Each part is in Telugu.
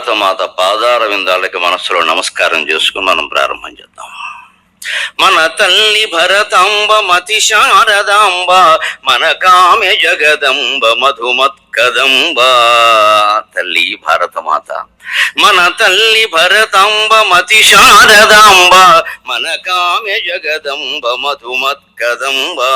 భారతమాత పాదార విందాలకి మనస్సులో నమస్కారం చేసుకుని మనం ప్రారంభం చేద్దాం. మన తల్లి భరతాంబ మతి శారదాంబ మన కామె జగదంబ మధుమత్కదంబ. తల్లి భారతమాత మన తల్లి భరతాంబ మతి శారదాంబ మన కామె జగదంబ కదంబా.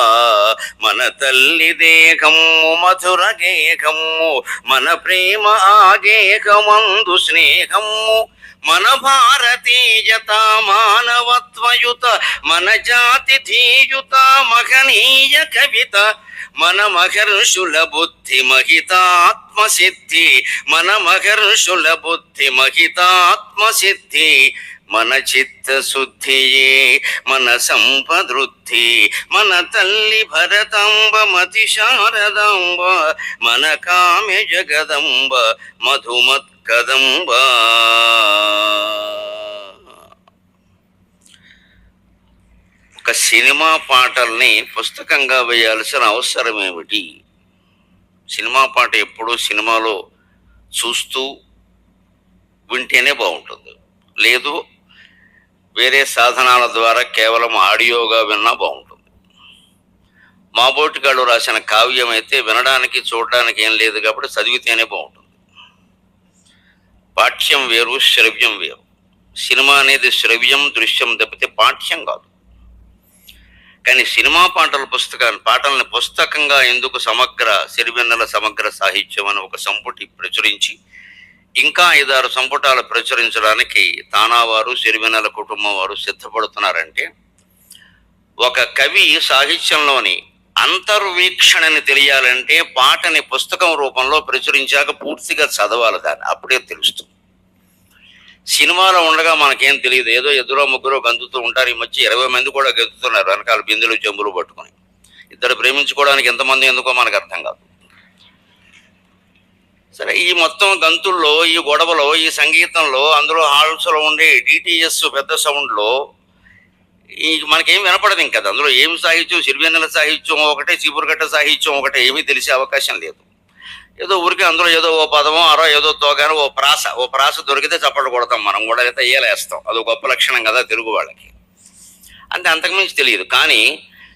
మన తల్లి దేహము మధుర గేహము మన ప్రేమ ఆగేహమందు స్నేహము. మన భారతీయత మానవత్వయుత మన జాతి ధీయుత మహనీయ కవిత మన మహర్షుల బుద్ధి మహితాత్మ సిద్ధి మన మహర్షుల బుద్ధి మహితాత్మ సిద్ధి మన చిత్త శుద్ధియే మన సంపదృద్ధి మన తల్లి భరతంబ మతి శారదాంబ మన కామ్య జగదంబ మధుమత్ కదంబ. ఒక సినిమా పాటల్ని పుస్తకంగా వేయాల్సిన అవసరం ఏమిటి? సినిమా పాట ఎప్పుడూ సినిమాలో చూస్తూ వింటేనే బాగుంటుంది. లేదు వేరే సాధనాల ద్వారా కేవలం ఆడియోగా విన్నా బాగుంటుంది. మాబోటిగాడు రాసిన కావ్యం అయితే వినడానికి చూడడానికి ఏం లేదు కాబట్టి చదివితేనే బాగుంటుంది. పాఠ్యం వేరు శ్రవ్యం వేరు. సినిమా అనేది శ్రవ్యం దృశ్యం తప్పితే పాఠ్యం కాదు. కానీ సినిమా పాటల పుస్తకాన్ని పాటల్ని పుస్తకంగా ఎందుకు సమగ్ర సిరివెన్నెల సమగ్ర సాహిత్యం అని ఒక సంపుటి ప్రచురించి ఇంకా ఐదారు సంపుటాలు ప్రచురించడానికి తానావారు సిరిమినల కుటుంబం వారు సిద్ధపడుతున్నారంటే ఒక కవి సాహిత్యంలోని అంతర్వీక్షణని తెలియాలంటే పాటని పుస్తకం రూపంలో ప్రచురించాక పూర్తిగా చదవాలి దాన్ని. అప్పుడే తెలుస్తుంది. సినిమాలో ఉండగా మనకేం తెలియదు. ఏదో ఎదురో ముగ్గురో గంతుతూ ఉంటారు. ఈ మధ్య ఇరవై మంది కూడా గెంతుతున్నారు. వెనకాల బిందులు చెంబులు పట్టుకొని. ఇద్దరు ప్రేమించుకోవడానికి ఎంతమంది ఎందుకో మనకు అర్థం కాదు. సరే ఈ మొత్తం గంతుల్లో ఈ గొడవలో ఈ సంగీతంలో అందులో హాల్స్లో ఉండే డిటిఎస్ పెద్ద సౌండ్లో ఈ మనకేం వినపడదు ఇంకా అందులో ఏం సాహిత్యం? సిరివెన్నెల సాహిత్యం ఒకటే చీపురుగట్ట సాహిత్యం ఒకటే ఏమీ తెలిసే అవకాశం లేదు. ఏదో ఊరికి అందులో ఏదో ఓ పదమో అరో ఏదో తోగానో ఓ ప్రాస ఓ ప్రాస దొరికితే చప్పట్లు కొడతాం మనం. కూడా అయితే ఏలేస్తాం. అది గొప్ప లక్షణం కదా తెలుగు వాళ్ళకి. అంతే అంతకుమించి తెలియదు. కానీ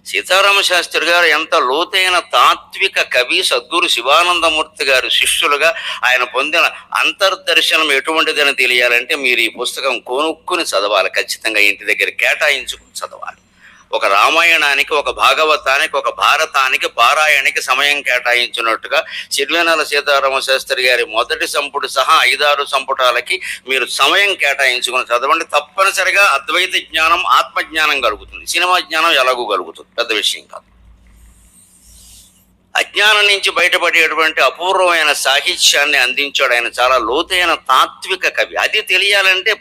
సీతారామ శాస్త్రి గారు ఎంత లోతైన తాత్విక కవి సద్గురు శివానందమూర్తి గారు శిష్యులుగా ఆయన పొందిన అంతర్దర్శనం ఎటువంటిదని తెలియాలంటే మీరు ఈ పుస్తకం కొనుక్కుని చదవాలి. ఖచ్చితంగా ఇంటి దగ్గర కేటాయించుకుని చదవాలి. ఒక రామాయణానికి ఒక భాగవతానికి ఒక భారతానికి పారాయణకి సమయం కేటాయించినట్టుగా సిరివేనాల సీతారామ శాస్త్రి గారి మొదటి సంపుటి సహా ఐదారు సంపుటాలకి మీరు సమయం కేటాయించుకుని చదవండి. తప్పనిసరిగా అద్వైత జ్ఞానం ఆత్మజ్ఞానం కలుగుతుంది. సినిమా జ్ఞానం ఎలాగూ కలుగుతుంది. పెద్ద విషయం కాదు. అజ్ఞానం నుంచి బయటపడేటువంటి అపూర్వమైన సాహిత్యాన్ని అందించాడు ఆయన. చాలా లోతైన తాత్విక కవి. అది తెలియాలంటే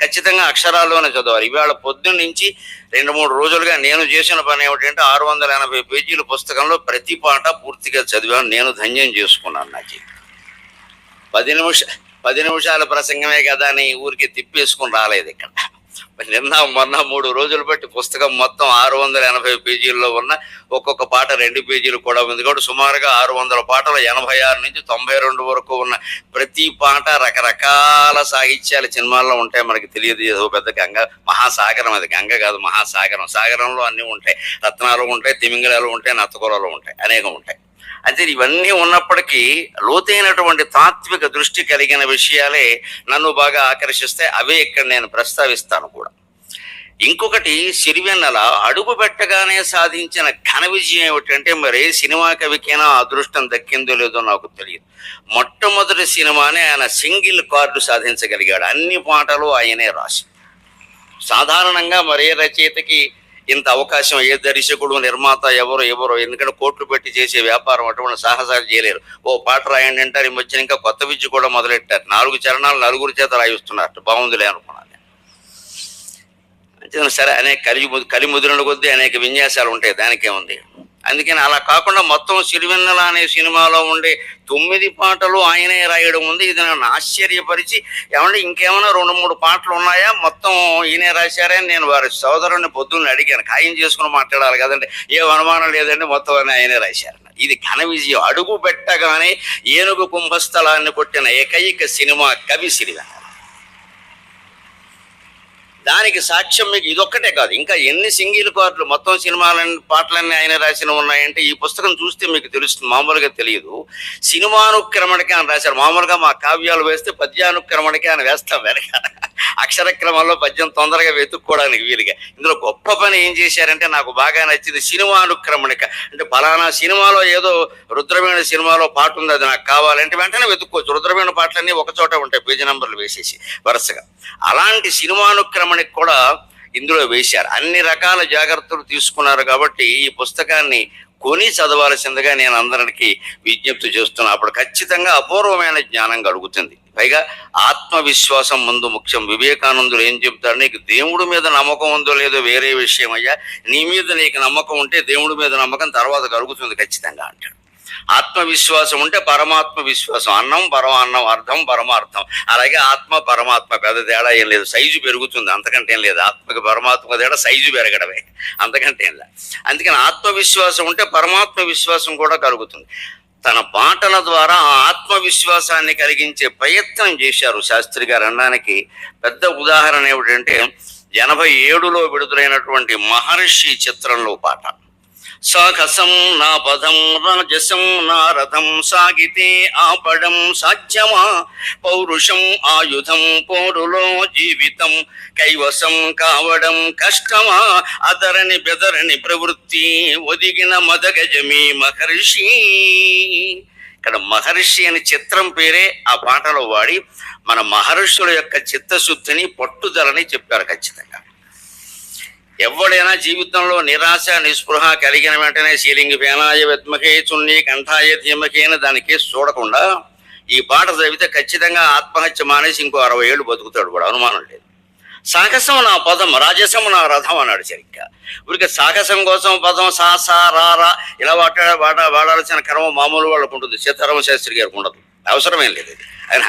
ఖచ్చితంగా అక్షరాల్లోనే చదవాలి. ఇవాళ పొద్దున్న నుంచి రెండు మూడు రోజులుగా నేను చేసిన పని ఏమిటంటే ఆరు వందల ఎనభై పేజీల పుస్తకంలో ప్రతి పాట పూర్తిగా చదివాను. నేను ధన్యం చేసుకున్నాను నాకు పది నిమిష పది నిమిషాల ప్రసంగమే కదా అని ఊరికి తిప్పేసుకుని రాలేదు ఇక్కడ. నిన్న మొన్న మూడు రోజులు బట్టి పుస్తకం మొత్తం ఆరు వందల ఎనభై పేజీల్లో ఉన్న ఒక్కొక్క పాట రెండు పేజీలు కూడా ఉంది. కాబట్టి సుమారుగా ఆరు వందల పాటలు ఎనభై ఆరు నుంచి తొంభై రెండు వరకు ఉన్న ప్రతి పాట రకరకాల సాహిత్యాలు సినిమాల్లో ఉంటాయి. మనకి తెలియదు ఏదో పెద్ద గంగ మహాసాగరం. అది గంగ కాదు మహాసాగరం. సాగరంలో అన్నీ ఉంటాయి. రత్నాలు ఉంటాయి తిమింగళాలు ఉంటాయి నత్తకూరలు ఉంటాయి అనేకం ఉంటాయి. అయితే ఇవన్నీ ఉన్నప్పటికీ లోతైనటువంటి తాత్విక దృష్టి కలిగిన విషయాలే నన్ను బాగా ఆకర్షిస్తే అవే ఇక్కడ నేను ప్రస్తావిస్తాను కూడా. ఇంకొకటి సిరివెన్నెల అడుగు పెట్టగానే సాధించిన ఘన విజయం ఏమిటంటే మరి సినిమా కవికైనా అదృష్టం దక్కిందో లేదో నాకు తెలియదు. మొట్టమొదటి సినిమానే ఆయన సింగిల్ కార్డు సాధించగలిగాడు. అన్ని పాటలు ఆయనే రాసి సాధారణంగా మరే రచయితకి ఇంత అవకాశం ఏ దర్శకుడు నిర్మాత ఎవరు ఎవరు? ఎందుకంటే కోట్లు పెట్టి చేసే వ్యాపారం అటువంటి సాహసాలు చేయలేరు. ఓ పాట రాయండి అంటారు ఈ మధ్యన ఇంకా కొత్త విద్య కూడా మొదలెట్టారు. నాలుగు చరణాలు నలుగురు చేత రాయిస్తున్నారు. బాగుందిలే అనుకున్నాను. సరే అనేక కలి కలిముద్రల కొద్దీ అనేక విన్యాసాలు ఉంటాయి. దానికేముంది? అందుకని అలా కాకుండా మొత్తం సిరివెన్నెల అనే సినిమాలో ఉండే తొమ్మిది పాటలు ఆయనే రాయడం ఉంది. ఇది నన్ను ఆశ్చర్యపరిచి ఏమంటే ఇంకేమైనా రెండు మూడు పాటలు ఉన్నాయా? మొత్తం ఈయనే రాశారని అని నేను వారి సోదరుని పొద్దున్న అడిగాను. ఖాయం చేసుకుని మాట్లాడాలి కదండి. ఏం అనుమానం లేదండి మొత్తం అని ఆయనే రాశారు ఇది ఘన విజయం. అడుగు పెట్టగానే ఏనుగు కుంభస్థలాన్ని కొట్టిన ఏకైక సినిమా కవి సిరివెన్నెల. దానికి సాక్ష్యం మీకు ఇదొక్కటే కాదు. ఇంకా ఎన్ని సింగిల్ కార్డులు మొత్తం సినిమాలన్నీ పాటలన్నీ ఆయన రాసిన ఉన్నాయంటే ఈ పుస్తకం చూస్తే మీకు తెలుస్తుంది మామూలుగా తెలియదు. సినిమానుక్రమణకి ఆయన రాశారు. మామూలుగా మా కావ్యాలు వేస్తే పద్యానుక్రమణకి ఆయన వేస్తాం వెనక. అక్షర క్రమంలో పద్యం తొందరగా వెతుక్కోవడానికి వీలుగా. ఇందులో గొప్ప పని ఏం చేశారంటే నాకు బాగా నచ్చింది సినిమానుక్రమణిక. అంటే ఫలానా సినిమాలో ఏదో రుద్రవీణ సినిమాలో పాట ఉంది అది నాకు కావాలంటే వెంటనే వెతుక్కోవచ్చు. రుద్రవీణ పాటలన్నీ ఒక చోట ఉంటాయి పేజీ నంబర్లు వేసేసి వరుసగా. అలాంటి సినిమానుక్రమణికి కూడా ఇందులో వేశారు. అన్ని రకాల జాగ్రత్తలు తీసుకున్నారు కాబట్టి ఈ పుస్తకాన్ని కొని చదవాల్సిందిగా నేను అందరికీ విజ్ఞప్తి చేస్తున్నా. అప్పుడు ఖచ్చితంగా అపూర్వమైన జ్ఞానం కలుగుతుంది. పైగా ఆత్మవిశ్వాసం ముందు ముఖ్యం. వివేకానందులు ఏం చెప్తాడు? నీకు దేవుడి మీద నమ్మకం ఉందో లేదో వేరే విషయం అయ్యా నీ మీద నీకు నమ్మకం ఉంటే దేవుడి మీద నమ్మకం తర్వాత కలుగుతుంది ఖచ్చితంగా అంటాడు. ఆత్మవిశ్వాసం ఉంటే పరమాత్మ విశ్వాసం అన్నం పరమాన్నం అర్థం పరమార్థం. అలాగే ఆత్మ పరమాత్మ. పెద్ద తేడా ఏం లేదు. సైజు పెరుగుతుంది. అంతకంటే ఏం లేదు. ఆత్మకి పరమాత్మ తేడా సైజు పెరగడమే. అంతకంటే ఏం లేదు. అందుకని ఆత్మవిశ్వాసం ఉంటే పరమాత్మ విశ్వాసం కూడా కలుగుతుంది. తన పాటల ద్వారా ఆ ఆత్మవిశ్వాసాన్ని కలిగించే ప్రయత్నం చేశారు శాస్త్రి గారు. అనడానికి పెద్ద ఉదాహరణ ఏమిటంటే ఎనభై ఏడులో విడుదలైనటువంటి మహర్షి చిత్రంలో పాట. సాహసం నా పదం రాజసం నా రథం సాగితే ఆపడం సాధ్యమా? పౌరుషం ఆయుధం పోరులో జీవితం కైవసం కావడం కష్టమా? అదరని బెదరని ప్రవృత్తి ఒదిగిన మదగజమి మహర్షి. ఇక్కడ మహర్షి అని చిత్రం పేరే ఆ పాటలో వాడి మన మహర్షుల యొక్క చిత్తశుద్ధిని పట్టుదలని చెప్పారు ఖచ్చితంగా. ఎవడైనా జీవితంలో నిరాశ నిస్పృహ కలిగిన వెంటనే సీలింగ్ ఫేనాయ విద్మకే చున్ని కంఠాయ ధీమకే అని దానికి చూడకుండా ఈ పాట చదివితే ఖచ్చితంగా ఆత్మహత్య మానేసి ఇంకో అరవై ఏళ్ళు బతుకుతాడు కూడా. అనుమానం లేదు. సాహసం నా పదం రాజసం నా రథం అన్నాడు సరిగ్గా. ఊరికి సాహసం కోసం పదం సా సా రా రా ఇలా వాడ వాడాల్సిన క్రమం మామూలు వాళ్ళకు ఉంటుంది. సీతారామ శాస్త్రి గారికి ఉండదు. అవసరమేం లేదు. ఆయన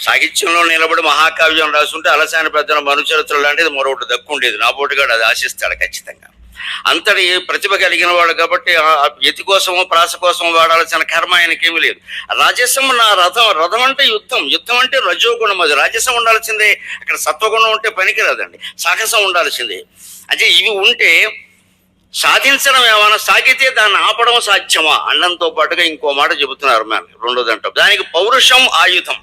సాహిత్యంలో నిలబడి మహాకావ్యం రాసుంటే అలసాని పెద్దల మనుచరిత్ర లాంటిది మరొకటి దక్కుండేది. నా పోటుగాడు అది ఆశిస్తాడు ఖచ్చితంగా. అంతటి ప్రతిభ కలిగిన వాడు కాబట్టి ఎతి యతి కోసము ప్రాస కోసం వాడాల్సిన కర్మ ఆయనకేమీ లేదు. రాజసం నా రథం రథం అంటే యుద్ధం. యుద్ధం అంటే రజోగుణం అది. రాజసం ఉండాల్సిందే. అక్కడ సత్వగుణం ఉంటే పనికిరాదండి. సాహసం ఉండాల్సిందే. అంటే ఇవి ఉంటే సాధించడం ఏమైనా సాగితే దాన్ని ఆపడం సాధ్యమా? అన్నంతో పాటుగా ఇంకో మాట చెబుతున్నారు మ్యామ్. రెండోదంట దానికి పౌరుషం ఆయుధం.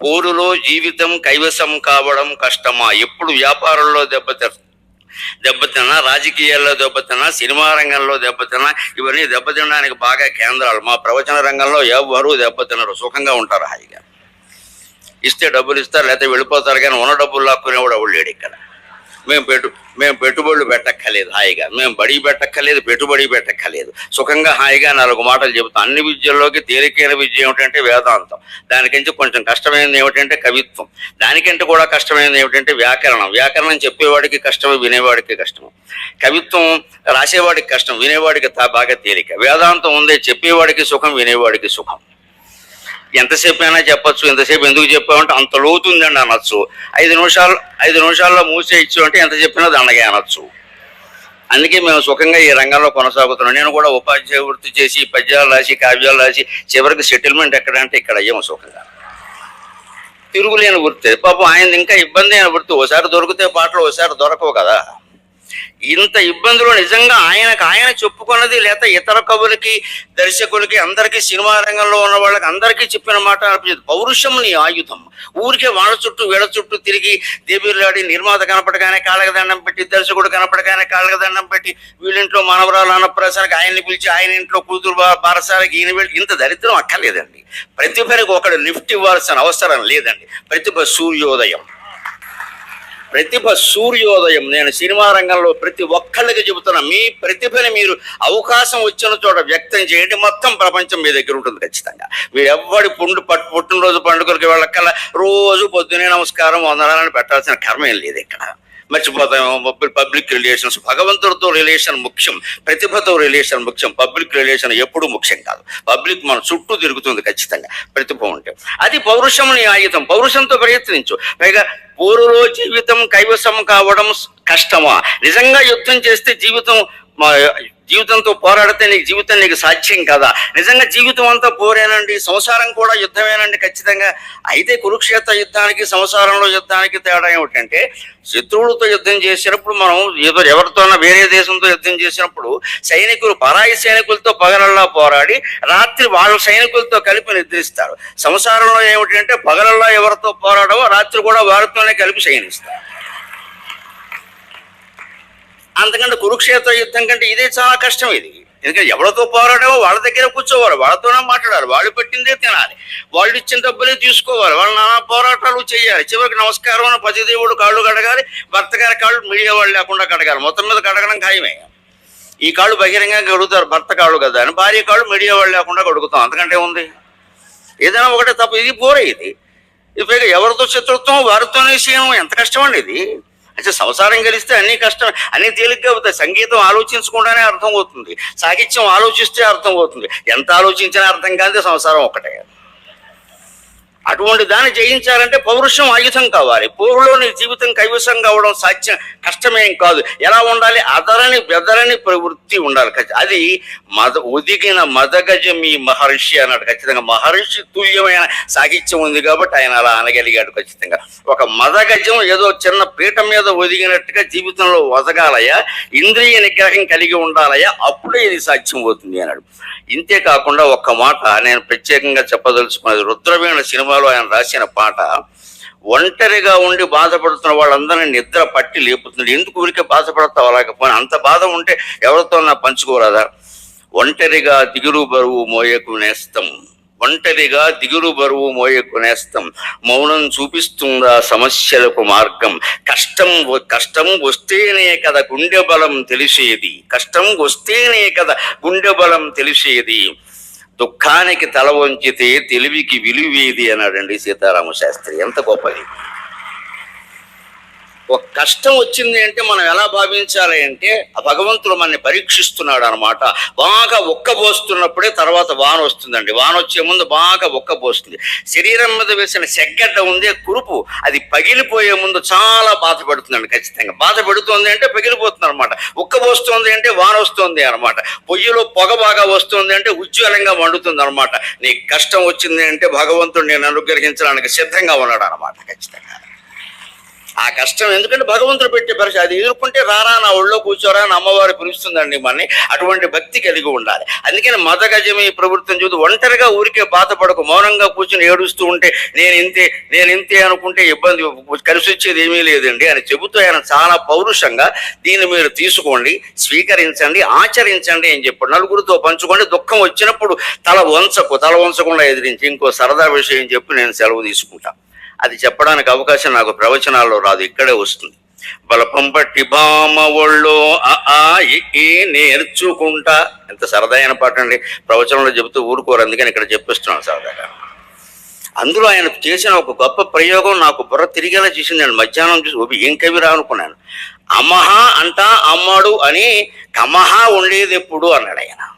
పోరులో జీవితం కైవసం కావడం కష్టమా? ఎప్పుడు వ్యాపారంలో దెబ్బతి దెబ్బతిన్నా రాజకీయాల్లో దెబ్బతిన్నా సినిమా రంగంలో దెబ్బతిన్నా ఇవన్నీ దెబ్బతినడానికి బాగా కేంద్రాలు. మా ప్రవచన రంగంలో ఎవరు దెబ్బతినరు. సుఖంగా ఉంటారు హాయిగా. ఇస్తే డబ్బులు ఇస్తారు లేకపోతే వెళ్ళిపోతారు కానీ ఉన్న డబ్బులు లాక్కునేవాడు ఎవడు లేడు ఇక్కడ. మేము పెట్టు మేము పెట్టుబడులు పెట్టక్కర్లేదు హాయిగా. మేము బడి పెట్టక్కర్లేదు పెట్టుబడి పెట్టక్కర్లేదు. సుఖంగా హాయిగా నాలుగు మాటలు చెబుతాం. అన్ని విద్యల్లోకి తేలికైన విద్య ఏమిటంటే వేదాంతం. దానికంటే కొంచెం కష్టమైనది ఏమిటంటే కవిత్వం. దానికంటే కూడా కష్టమైనది ఏమిటంటే వ్యాకరణం. వ్యాకరణం చెప్పేవాడికి కష్టమే వినేవాడికి కష్టం కవిత్వం రాసేవాడికి కష్టం వినేవాడికి తా- బాగా తేలిక. వేదాంతం ఉందే చెప్పేవాడికి సుఖం వినేవాడికి సుఖం. ఎంతసేపు అయినా చెప్పచ్చు ఎంతసేపు ఎందుకు చెప్పామంటే అంత లోతుందండి అనొచ్చు. ఐదు నిమిషాలు ఐదు నిమిషాల్లో మూసేయచ్చు అంటే ఎంత చెప్పినా దండగా అనొచ్చు. అందుకే మేము సుఖంగా ఈ రంగంలో కొనసాగుతున్నాం. నేను కూడా ఉపాధ్యాయ వృత్తి చేసి పద్యాలు రాసి కావ్యాలు రాసి చివరికి సెటిల్మెంట్ ఎక్కడంటే ఇక్కడ అయ్యాము సుఖంగా. తిరుగులేని వృత్తి. పాపం ఆయన ఇంకా ఇబ్బంది అయిన వృత్తి. ఓసారి దొరికితే పాటలు ఓసారి దొరకవు కదా. ఇంత ఇబ్బందులు నిజంగా ఆయనకు ఆయన చెప్పుకున్నది లేదా ఇతర కవులకి దర్శకులకి అందరికీ సినిమా రంగంలో ఉన్న వాళ్ళకి అందరికీ చెప్పిన మాట అనిపించదు. పౌరుషం నీ ఆయుధం. ఊరికే వాళ్ళ చుట్టూ వీళ్ళ చుట్టూ తిరిగి దేబీర్లాడి నిర్మాత కనపడగానే కాళ్ళకి పెట్టి దర్శకుడు కనపడగానే కాళ్ళకి పెట్టి వీళ్ళింట్లో మనవరాలు అన్నప్రాసానికి ఆయన్ని పిలిచి ఆయన ఇంట్లో కూతురు బా- బారసాలకి ఈయన వెళ్ళి ఇంత దరిద్రం అక్కర్లేదండి. ప్రతిభకి ఒకడు లిఫ్ట్ ఇవ్వాల్సిన అవసరం లేదండి. ప్రతిభ సూర్యోదయం. ప్రతిభ సూర్యోదయం. నేను సినిమా రంగంలో ప్రతి ఒక్కళ్ళకి చెబుతున్నా మీ ప్రతిభని మీరు అవకాశం వచ్చిన చోట వ్యక్తం చేయండి. మొత్తం ప్రపంచం మీ దగ్గర ఉంటుంది ఖచ్చితంగా. మీరు ఎవ్వడి పుండు పట్టు పుట్టినరోజు పండుగలకి వెళ్ళక్కల్లా రోజు పొద్దునే నమస్కారం వందనాలని పెట్టాల్సిన కర్మ ఏం లేదు ఇక్కడ. మర్చిపోతాం పబ్లిక్ రిలేషన్స్. భగవంతుడితో రిలేషన్ ముఖ్యం ప్రతిభతో రిలేషన్ ముఖ్యం. పబ్లిక్ రిలేషన్ ఎప్పుడూ ముఖ్యం కాదు. పబ్లిక్ మన చుట్టూ తిరుగుతుంది ఖచ్చితంగా. ప్రతిభ ఉంటే. అది పౌరుషం నీ ఆయుధం. పౌరుషంతో ప్రయత్నించు. పైగా పూర్వలో జీవితం కైవసం కావడం కష్టమా? నిజంగా యుద్ధం చేస్తే జీవితం మా జీవితంతో పోరాడితే నీకు జీవితం నీకు సాధ్యం కదా. నిజంగా జీవితం అంతా పోరేనండి సంసారం కూడా యుద్ధమేనండి ఖచ్చితంగా. అయితే కురుక్షేత్ర యుద్ధానికి సంసారంలో యుద్ధానికి తేడా ఏమిటంటే శత్రువులతో యుద్ధం చేసినప్పుడు మనం ఏదో ఎవరితోనో వేరే దేశంతో యుద్ధం చేసినప్పుడు సైనికులు పరాయి సైనికులతో పగలల్లా పోరాడి రాత్రి వాళ్ళ సైనికులతో కలిపి నిద్రిస్తారు. సంసారంలో ఏమిటంటే పగలల్లా ఎవరితో పోరాడవో రాత్రి కూడా వారితోనే కలిపి శయనిస్తారు అంతకంటే కురుక్షేత్ర యుద్ధం కంటే ఇదే చాలా కష్టం ఇది. ఎందుకంటే ఎవరితో పోరాడమో వాళ్ళ దగ్గర కూర్చోవాలి వాళ్ళతోనే మాట్లాడాలి వాళ్ళు పెట్టిందే తినాలి. వాళ్ళు ఇచ్చిన డబ్బులే తీసుకోవాలి వాళ్ళు నానా పోరాటాలు చేయాలి. చివరికి నమస్కారం అని పతిదేవుడు కాళ్ళు కడగాలి భర్త గారి కాళ్ళు మీడియా వాళ్ళు లేకుండా కడగాలి. మొత్తం మీద కడగడం ఖాయమే. ఈ కాళ్ళు బహిరంగంగా కడుగుతారు భర్త కాళ్ళు కదా అని. భార్య కాళ్ళు మీడియా వాళ్ళు లేకుండా కడుగుతాం. అంతకంటే ఉంది ఏదైనా ఒకటే తప్ప. ఇది పోరే ఇది. ఇప్పుడు ఎవరితో శత్రుత్వం వారితోనే చేయడం ఎంత కష్టం అండి ఇది? అంటే సంసారం గెలిస్తే అన్ని కష్టం అన్ని తేలిగ్గా అవుతాయి. సంగీతం ఆలోచించకుండానే అర్థం అవుతుంది. సాహిత్యం ఆలోచిస్తే అర్థం అవుతుంది. ఎంత ఆలోచించినా అర్థం కాదే సంసారం ఒకటే అటువంటి దాన్ని జయించాలంటే పౌరుషం ఆయుధం కావాలి. పూర్వలో నీ జీవితం కైవసం కావడం సాధ్యం కష్టమేం కాదు. ఎలా ఉండాలి? అదరని బెదరని ప్రవృత్తి ఉండాలి అది మద ఒదిగిన మదగజం ఈ మహర్షి అన్నాడు ఖచ్చితంగా. మహర్షి తుల్యమైన సాహిత్యం ఉంది కాబట్టి ఆయన అలా అనగలిగాడు ఖచ్చితంగా. ఒక మదగజం ఏదో చిన్న పీట మీద ఒదిగినట్టుగా జీవితంలో ఒదగాలయ్యా ఇంద్రియ నిగ్రహం కలిగి ఉండాలయా అప్పుడే ఇది సాధ్యం అవుతుంది అన్నాడు. ఇంతే కాకుండా ఒక్క మాట నేను ప్రత్యేకంగా చెప్పదలుచుకున్నది రుద్రవీణ సినిమాలో ఆయన రాసిన పాట ఒంటరిగా ఉండి బాధపడుతున్న వాళ్ళందరినీ నిద్ర పట్టి లేపుతుంది. ఎందుకు ఊరికే బాధపడతావు అలాగపోయినా అంత బాధ ఉంటే ఎవరితో నా పంచుకోరాదా? ఒంటరిగా దిగులు బరువు మోయకు నేస్తం. ఒంటరిగా దిగులు బరువు మోయకు నేస్తం. మౌనం చూపిస్తుందా సమస్యలకు మార్గం? కష్టం కష్టం వస్తేనే కదా గుండె బలం తెలిసేది. కష్టం వస్తేనే కదా గుండె బలం తెలిసేది. దుఃఖానికి తల వంచితే తెలివికి విలువేది అన్నాడండి సీతారామ శాస్త్రి. ఎంత గొప్పది. ఒక కష్టం వచ్చింది అంటే మనం ఎలా భావించాలి అంటే ఆ భగవంతుడు మనని పరీక్షిస్తున్నాడు అనమాట బాగా ఒక్కబోస్తున్నప్పుడే తర్వాత వాన వస్తుందండి. వాన వచ్చే ముందు బాగా ఒక్కబోస్తుంది శరీరం మీద వేసిన సెగ్గడ్డ ఉందే కురుపు అది పగిలిపోయే ముందు చాలా బాధపడుతుందండి ఖచ్చితంగా. బాధపడుతోంది అంటే పగిలిపోతుంది అనమాట ఉక్కబోస్తుంది అంటే వాన వస్తుంది అనమాట పొయ్యిలో పొగ బాగా వస్తుంది అంటే ఉజ్వలంగా మండుతుంది అనమాట నీకు కష్టం వచ్చింది అంటే భగవంతుడు నేను అనుగ్రహించడానికి సిద్ధంగా ఉన్నాడు అనమాట ఖచ్చితంగా. ఆ కష్టం ఎందుకంటే భగవంతుడు పెట్టే పరిస్థితి అది ఎదుర్కొంటే రారా నా ఒళ్ళో కూర్చోరా అని అమ్మవారు పిలుస్తుందండి మనని. అటువంటి భక్తి కలిగి ఉండాలి. అందుకని మత గజమి ప్రవృత్తిని చూసి ఒంటరిగా ఊరికే బాధపడకు మౌనంగా కూర్చుని ఏడుస్తూ ఉంటే నేను ఇంతే నేను ఇంతే అనుకుంటే ఇబ్బంది కలిసి వచ్చేది ఏమీ లేదండి అని చెబుతూ ఆయన చాలా పౌరుషంగా దీన్ని మీరు తీసుకోండి స్వీకరించండి ఆచరించండి అని చెప్పాడు నలుగురితో పంచుకోండి దుఃఖం వచ్చినప్పుడు తల వంచకు తల వంచకుండా ఎదిరించి ఇంకో సరదా విషయం చెప్పి నేను సెలవు తీసుకుంటాను అది చెప్పడానికి అవకాశం నాకు ప్రవచనాల్లో రాదు ఇక్కడే వస్తుంది. బలపం పట్టి బామ ఒళ్ళో ఈ నేర్చుకుంటా. ఎంత సరదా అయిన పాట అండి. ప్రవచనంలో చెబుతూ ఊరుకోరు అందుకని ఇక్కడ చెప్పిస్తున్నాను సరదాగా. అందులో ఆయన చేసిన ఒక గొప్ప ప్రయోగం నాకు బుర్ర తిరిగేలా చేసింది. నేను మధ్యాహ్నం చూసి "ఓ, ఏం కవి అనుకున్నాను. అమహ అంటా అమ్మడు అని కమహ ఉండేది ఎప్పుడు అన్నాడు ఆయన.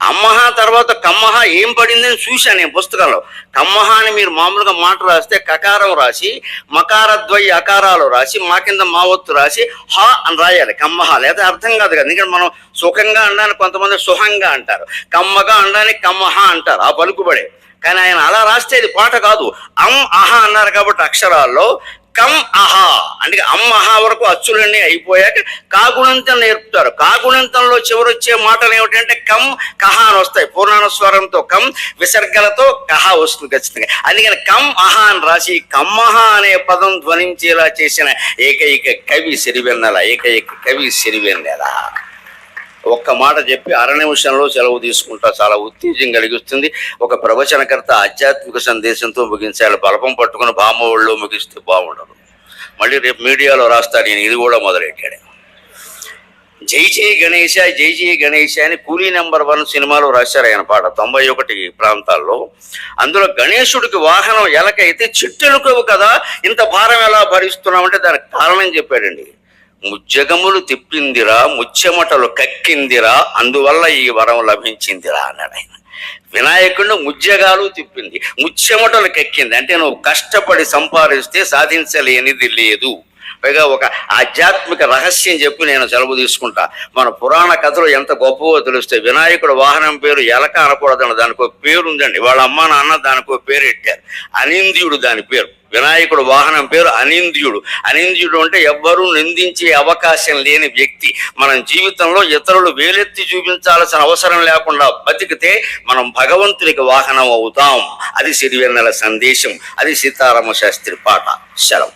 అమ్మహ తర్వాత కమ్మహ ఏం పడిందని చూశాను నేను పుస్తకంలో. కమ్మహ అని మీరు మామూలుగా మాట రాస్తే కకారం రాసి మకారద్వయ అకారాలు రాసి మా కింద మావత్తు రాసి హ అని రాయాలి. కమ్మహ లేదా అర్థం కాదు కదా. ఎందుకంటే మనం సుఖంగా అనడానికి కొంతమంది సుఖంగా అంటారు. కమ్మగా అనడానికి కమ్మహ అంటారు. ఆ పలుకుబడే. కానీ ఆయన అలా రాస్తే ఇది పాట కాదు. అం అహ అన్నారు కాబట్టి అక్షరాల్లో కమ్ అహా. అంటే అమ్ అహా వరకు అచ్చులన్నీ అయిపోయాక కాగుణంతం నేర్పుతారు. కాగుణంతంలో చివరి వచ్చే మాటలు ఏమిటంటే కమ్ కహ అని వస్తాయి. పూర్ణానుస్వరంతో కమ్ విసర్గలతో కహ వస్తుంది ఖచ్చితంగా. అందుకని కమ్ అహా అని రాసి కమ్మహ అనే పదం ధ్వనించేలా చేసిన ఏకైక కవి సిరివెన్నెల ఏకైక కవి సిరివెన్నెల. ఒక్క మాట చెప్పి అర నిమిషంలో సెలవు తీసుకుంటా. చాలా ఉత్తేజం కలిగిస్తుంది. ఒక ప్రవచనకర్త ఆధ్యాత్మిక సందేశంతో ముగించాలి బలపం పట్టుకుని బామ్మఒళ్ళు ముగిస్తే బాగుండదు. మళ్ళీ రేపు మీడియాలో రాస్తా నేను ఇది కూడా మొదలెట్టాడు. జై జై గణేష జై జై గణేష అని కూలీ నెంబర్ వన్ సినిమాలో రాశారు ఆయన పాట. తొంభై ఒకటి ప్రాంతాల్లో. అందులో గణేశుడికి వాహనం ఎలకైతే చిట్టెలుకవు కదా ఇంత భారం ఎలా భరిస్తున్నామంటే దానికి కారణం చెప్పాడండి. ముజ్జగములు తిప్పిందిరా ముచ్చెమటలు కక్కిందిరా అందువల్ల ఈ వరం లభించిందిరా అన్నాడు ఆయన. వినాయకుడిని ముజ్జగాలు తిప్పింది ముచ్చెమటలు కక్కింది. అంటే నువ్వు కష్టపడి సంపాదిస్తే సాధించలేనిది లేదు. పైగా ఒక ఆధ్యాత్మిక రహస్యం చెప్పి నేను సెలవు తీసుకుంటా. మన పురాణ కథలు ఎంత గొప్పవో తెలిస్తే వినాయకుడు వాహనం పేరు ఎలక అనకూడదని దానికి ఒక పేరు ఉందండి వాళ్ళ అమ్మ నాన్న దానికి ఒక పేరు పెట్టారు. అనింద్యుడు దాని పేరు. వినాయకుడు వాహనం పేరు అనింద్యుడు. అనింద్యుడు అంటే ఎవ్వరూ నిందించే అవకాశం లేని వ్యక్తి. మనం జీవితంలో ఇతరులు వేలెత్తి చూపించాల్సిన అవసరం లేకుండా బతికితే మనం భగవంతునికి వాహనం అవుతాం. అది సిరివెన్నెల సందేశం. అది సీతారామ శాస్త్రి పాట. శరం.